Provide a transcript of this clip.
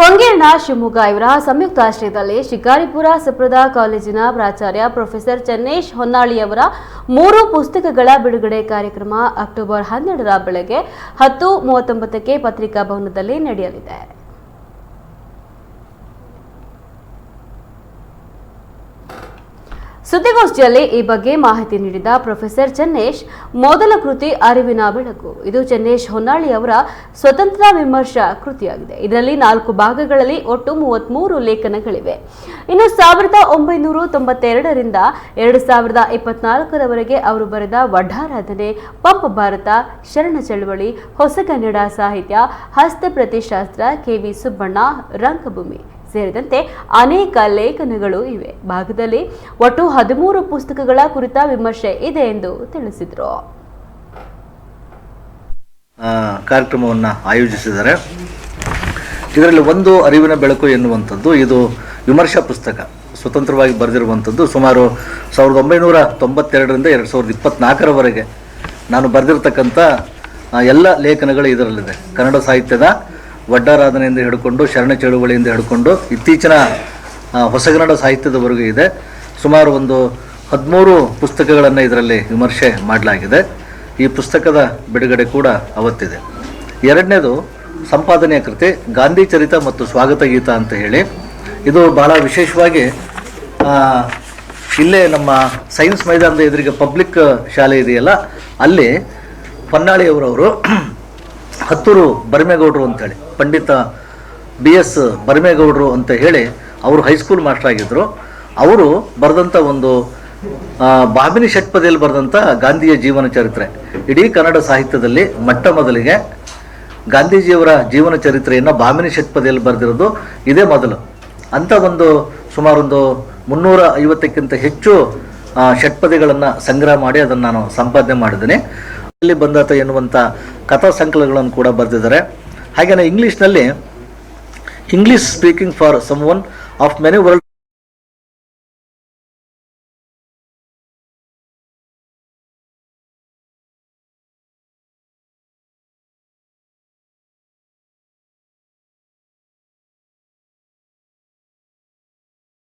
ಹೊಂಗೇರ್ನ ಶಿವಮೊಗ್ಗ ಇವರ ಸಂಯುಕ್ತ ಆಶ್ರಯದಲ್ಲಿ ಶಿಕಾರಿಪುರ ಸಪ್ರದ ಕಾಲೇಜಿನ ಪ್ರಾಚಾರ್ಯ ಪ್ರೊಫೆಸರ್ ಚನ್ನೇಶ್ ಹೊನ್ನಾಳಿಯವರ ಮೂರು ಪುಸ್ತಕಗಳ ಬಿಡುಗಡೆ ಕಾರ್ಯಕ್ರಮ ಅಕ್ಟೋಬರ್ ಹನ್ನೆರಡರ ಬೆಳಗ್ಗೆ ಹತ್ತು ಮೂವತ್ತೊಂಬತ್ತಕ್ಕೆ ಪತ್ರಿಕಾ ಭವನದಲ್ಲಿ ನಡೆಯಲಿದೆ. ಸುದ್ದಿಗೋಷ್ಠಿಯಲ್ಲಿ ಈ ಬಗ್ಗೆ ಮಾಹಿತಿ ನೀಡಿದ ಪ್ರೊಫೆಸರ್ ಚನ್ನೇಶ್, ಮೊದಲ ಕೃತಿ ಅರಿವಿನ ಬೆಳಕು. ಇದು ಚನ್ನೇಶ್ ಹೊನ್ನಾಳಿ ಅವರ ಸ್ವತಂತ್ರ ವಿಮರ್ಶಾ ಕೃತಿಯಾಗಿದೆ. ಇದರಲ್ಲಿ ನಾಲ್ಕು ಭಾಗಗಳಲ್ಲಿ ಒಟ್ಟು ಮೂವತ್ಮೂರು ಲೇಖನಗಳಿವೆ. ಇನ್ನು ಸಾವಿರದ ಒಂಬೈನೂರ ತೊಂಬತ್ತೆರಡರಿಂದ ಎರಡು ಸಾವಿರದ ಇಪ್ಪತ್ನಾಲ್ಕರವರೆಗೆ ಅವರು ಬರೆದ ವಡ್ಡಾರಾಧನೆ ಪಂಪ ಭಾರತ, ಶರಣ ಚಳವಳಿ, ಹೊಸಗನ್ನಡ ಸಾಹಿತ್ಯ ಹಸ್ತಪ್ರತಿಶಾಸ್ತ್ರ ಕೆವಿ ಸುಬ್ಬಣ್ಣ, ರಂಗಭೂಮಿ. ಸೇರಿದಂತೆ ಅನೇಕ ಲೇಖನಗಳು ಇವೆ. ಭಾಗದಲ್ಲಿ ಒಟ್ಟು ಹದಿಮೂರು ಪುಸ್ತಕಗಳ ಕುರಿತ ವಿಮರ್ಶೆ ಇದೆ ಎಂದು ತಿಳಿಸಿದರು. ಕಾರ್ಯಕ್ರಮವನ್ನು ಆಯೋಜಿಸಿದ್ದಾರೆ. ಇದರಲ್ಲಿ ಒಂದು ಅರಿವಿನ ಬೆಳಕು ಎನ್ನುವಂಥದ್ದು, ಇದು ವಿಮರ್ಶಾ ಪುಸ್ತಕ. ಸ್ವತಂತ್ರವಾಗಿ ಬರೆದಿರುವಂಥದ್ದು ಸುಮಾರು ಸಾವಿರದ ಒಂಬೈನೂರ ತೊಂಬತ್ತೆರಡರಿಂದ ಎರಡು ಸಾವಿರದ ಇಪ್ಪತ್ತ್ನಾಲ್ಕರವರೆಗೆ ನಾನು ಬರೆದಿರ್ತಕ್ಕಂಥ ಎಲ್ಲ ಲೇಖನಗಳು ಇದರಲ್ಲಿದೆ. ಕನ್ನಡ ಸಾಹಿತ್ಯದ ವಡ್ಡಾರಾಧನೆಯಿಂದ ಹಿಡ್ಕೊಂಡು, ಶರಣ ಚಳುವಳಿಯಿಂದ ಹಿಡ್ಕೊಂಡು ಇತ್ತೀಚಿನ ಹೊಸಗನ್ನಡ ಸಾಹಿತ್ಯದವರೆಗೂ ಇದೆ. ಸುಮಾರು ಒಂದು ಹದಿಮೂರು ಪುಸ್ತಕಗಳನ್ನು ಇದರಲ್ಲಿ ವಿಮರ್ಶೆ ಮಾಡಲಾಗಿದೆ. ಈ ಪುಸ್ತಕದ ಬಿಡುಗಡೆ ಕೂಡ ಅವತ್ತಿದೆ. ಎರಡನೇದು ಸಂಪಾದನೆಯ ಕೃತಿ, ಗಾಂಧಿ ಚರಿತ ಮತ್ತು ಸ್ವಾಗತ ಗೀತ ಅಂತ ಹೇಳಿ. ಇದು ಬಹಳ ವಿಶೇಷವಾಗಿ ಇಲ್ಲೇ ನಮ್ಮ ಸೈನ್ಸ್ ಮೈದಾನದ ಎದುರಿಗೆ ಪಬ್ಲಿಕ್ ಶಾಲೆ ಇದೆಯಲ್ಲ, ಅಲ್ಲಿ ಹೊನ್ನಾಳಿಯವರವರು ಹತ್ತೂರು ಅಂತ ಅಂತೇಳಿ ಪಂಡಿತ ಬಿ ಎಸ್ ಬರ್ಮೇಗೌಡರು ಅಂತ ಹೇಳಿ ಅವರು ಹೈಸ್ಕೂಲ್ ಮಾಸ್ಟರ್ ಆಗಿದ್ದರು ಅವರು ಬರೆದಂಥ ಒಂದು ಬಾಬಿನಿ ಷಟ್ಪದಿಯಲ್ಲಿ ಬರೆದಂಥ ಗಾಂಧಿಯ ಜೀವನ ಚರಿತ್ರೆ. ಇಡೀ ಕನ್ನಡ ಸಾಹಿತ್ಯದಲ್ಲಿ ಮೊಟ್ಟ ಮೊದಲಿಗೆ ಗಾಂಧೀಜಿಯವರ ಜೀವನ ಚರಿತ್ರೆಯನ್ನು ಬಾಮಿನಿ ಷಟ್ಪದಿಯಲ್ಲಿ ಬರೆದಿರೋದು ಇದೇ ಮೊದಲು. ಅಂಥ ಒಂದು ಸುಮಾರೊಂದು ಮುನ್ನೂರ ಐವತ್ತಕ್ಕಿಂತ ಹೆಚ್ಚು ಷಟ್ಪದಿಗಳನ್ನು ಸಂಗ್ರಹ ಮಾಡಿ ಅದನ್ನು ನಾನು ಸಂಪಾದನೆ ಮಾಡಿದ್ದೀನಿ. ಅಲ್ಲಿ ಬಂದಾತ ಎನ್ನುವಂಥ ಕಥಾ ಸಂಕಲನಗಳನ್ನು ಕೂಡ ಬರೆದಿದ್ದಾರೆ. ಹಾಗೆಯೇ ಇಂಗ್ಲೀಷ್ನಲ್ಲಿ English speaking for some one of many world